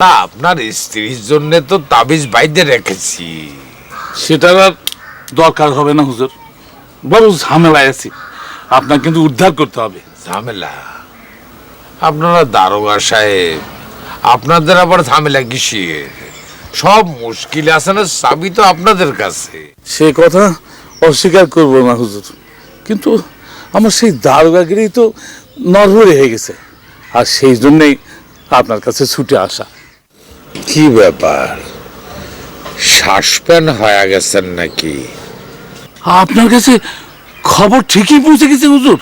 তা আপনার স্ত্রীর জন্য তো তাবিজ বাইদে রেখেছি। সেটার আর দরকার হবে না হুজুর। বড় ঝামেলায় আছি। আপনার কিন্তু উদ্ধার করতে হবে। ঝামেলা? আপনারা দারোগা সাহেব আপনাদের আবার ঝামেলা কিসের? সব মুশকিল আছে না চাবি তো আপনাদের কাছে। সে কথা অস্বীকার করব না হুজুর। কিন্তু আমার সেই দারোগাগিরি তো নরহরে হয়ে গেছে। আর সেই জন্যেই আপনার কাছে ছুটে আসা। কি ব্যাপার? শ্বাসপ্যান হয়ে গেছেন নাকি? আপনার কাছে খবর ঠিকই পৌঁছে গেছে হুজুর।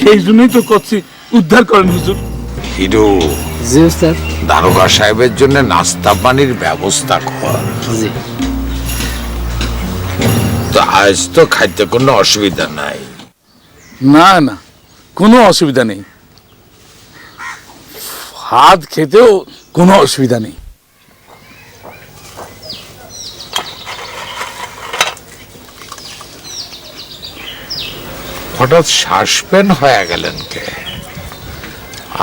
সেই জন্যই তো করছি উদ্ধার করেন হুজুর। হিরো জি উস্তাদ। দারোগা সাহেবের জন্য নাস্তা পানির ব্যবস্থা কর। জি। তো আজ তো খাইতে কোনো অসুবিধা নাই। না না কোনো অসুবিধা নেই। হাত খেতেও কোনো অসুবিধা নেই। হঠাৎ শ্বাসপ্যান হয়ে গেলেন কে?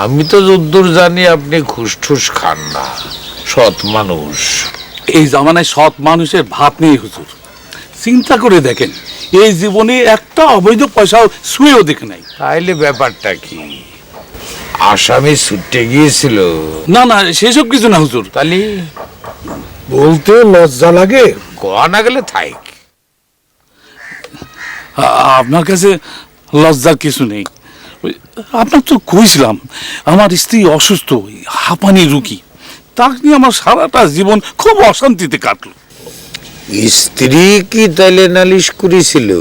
আমি তো যদ্দূর জানি আপনি ঘুষ খান না সৎ মানুষ। এই জামানায় সৎ মানুষের ভাত নেই হুজুর। চিন্তা করে দেখেন এই জীবনে একটা অবৈধ পয়সাও শুয়েও দেখে নাই। তাইলে ব্যাপারটা কি? আসামি ছুটে গিয়েছিল। না না সেসব কিছু না হুজুর। তাহলে? বলতে লজ্জা লাগে কোয়া না গেলে থাইক। আ- আপনার কাছে লজ্জার কিছু নেই। ওই, আপনার তো কইছিলাম আমার স্ত্রী অসুস্থ হাঁপানি রুগী। তাকে নিয়ে আমার সারাটা জীবন খুব অশান্তিতে কাটলো। স্ত্রী কি তাইলে নালিশ করেছিল?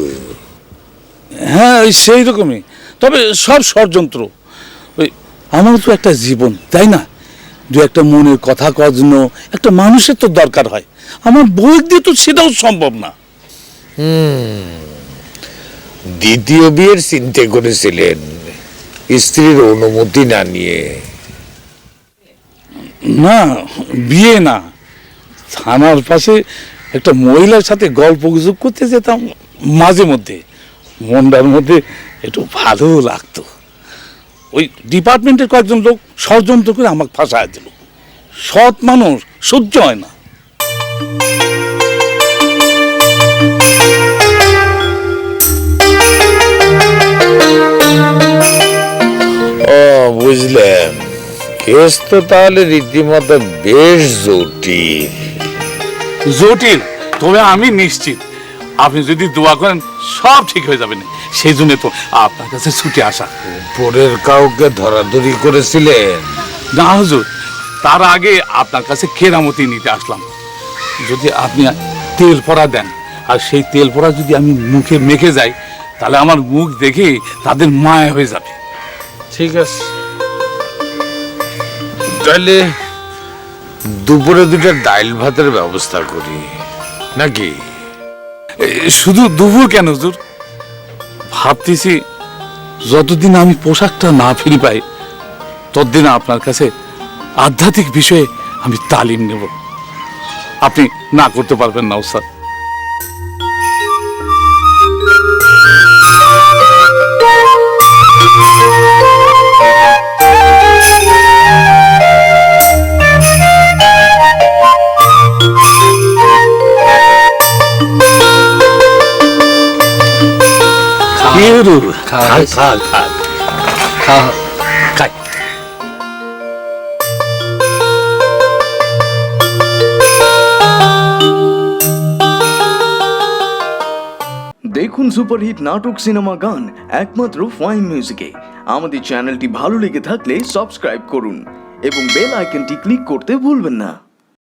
হ্যাঁ ওই সেই রকমই। তবে সব ষড়যন্ত্র। আমার তো একটা জীবন তাই না? দু একটা মনের কথা কওয়ার জন্য একটা মানুষের তো দরকার হয়। আমার বই দিয়ে তো সেটাও সম্ভব না। দ্বিতীয় বিয়ের চিন্তা করেছিলেন স্ত্রীর অনুমতি না নিয়ে। না বিয়ে না। থানার পাশে একটা মহিলার সাথে গল্প গুজব করতে যেতাম মাঝে মধ্যে। মনটার মধ্যে একটু ভালো লাগতো। ওই ডিপার্টমেন্টের কয়েকজন লোক ষড়যন্ত্র করে আমাকে ফাঁসায় দিল। সৎ মানুষ সহ্য হয় না। ও বুঝলেন। কেস তো তাহলে রীতিমতো বেশ জটিল। জটিল তবে আমি নিশ্চিত। আপনি যদি দোয়া করেন সব ঠিক হয়ে যাবে না সেই জন্য তো আপনার কাছে ছুটে আসা। পরের কাউকে ধরাধরি করেছিলেন? না হুজুর তার আগে আপনার কাছে কেরামতি নিতে আসলাম। যদি আপনি তেল পড়া দেন আর সেই তেল পড়া যদি আমি মুখে মেখে যাই তাহলে আমার মুখ দেখে তাদের মায়া হয়ে যাবে। ঠিক আছে। তাহলে দুপুরে দুটো ডাইল ভাতের ব্যবস্থা করি নাকি? শুধু দুপুর কেন হুজুর? ভাবতেছি যতদিন আমি পোশাকটা না ফিরে পাই, ততদিন আপনার কাছে আধ্যাত্মিক বিষয়ে আমি তালিম নেব। আপনি না করতে পারবেন না স্যার খাওয়া হয়েছে? খাওয়া খাই দেখুন সুপারহিট নাটক সিনেমা গান একমাত্র ফাইন মিউজিকে আমাদের চ্যানেলটি ভালো লেগে থাকলে সাবস্ক্রাইব করুন এবং বেল আইকনটি ক্লিক করতে ভুলবেন না।